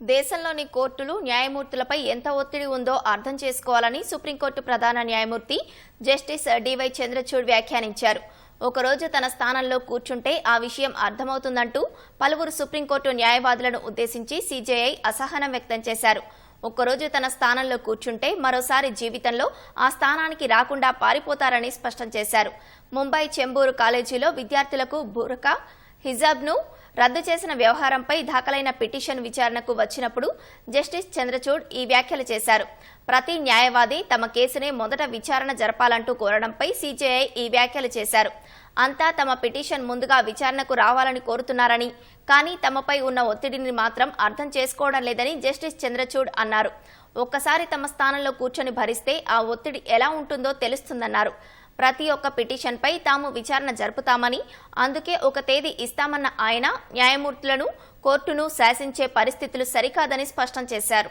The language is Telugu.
దేశంలోని కోర్టులు న్యాయమూర్తులపై ఎంత ఒత్తిడి ఉందో అర్థం చేసుకోవాలని సుప్రీంకోర్టు ప్రధాన న్యాయమూర్తి జస్టిస్ డివై చంద్రచూడ్ వ్యాఖ్యానించారు. ఒకరోజు తన స్థానంలో కూర్చుంటే ఆ విషయం అర్థమవుతుందంటూ పలువురు సుప్రీంకోర్టు న్యాయవాదులను ఉద్దేశించి సీజేఐ అసహనం వ్యక్తం చేశారు. ఒక్కరోజు తన స్థానంలో కూర్చుంటే మరోసారి జీవితంలో ఆ స్థానానికి రాకుండా పారిపోతారని స్పష్టం చేశారు. ముంబై చెంబూరు కాలేజీలో విద్యార్థులకు బురకా హిజాబ్ను రద్దు చేసిన వ్యవహారంపై దాఖలైన పిటిషన్ విచారణకు వచ్చినప్పుడు జస్టిస్ చంద్రచూడ్ ఈ వ్యాఖ్యలు చేశారు. ప్రతి న్యాయవాది తమ కేసునే మొదట విచారణ జరపాలంటూ కోరడంపై సీజేఐ ఈ వ్యాఖ్యలు చేశారు. అంతా తమ పిటిషన్ ముందుగా విచారణకు రావాలని కోరుతున్నారని కానీ తమపై ఉన్న ఒత్తిడిని మాత్రం అర్థం చేసుకోవడం లేదని జస్టిస్ చంద్రచూడ్ అన్నారు. ఒక్కసారి తమ స్థానంలో కూర్చొని భరిస్తే ఆ ఒత్తిడి ఎలా ఉంటుందో తెలుస్తుందన్నారు. ప్రతి ఒక్క పిటిషన్పై తాము విచారణ జరుపుతామని అందుకే ఒక తేదీ ఇస్తామన్న ఆయన న్యాయమూర్తులను కోర్టును శాసించే పరిస్థితులు సరికాదని స్పష్టం చేశారు.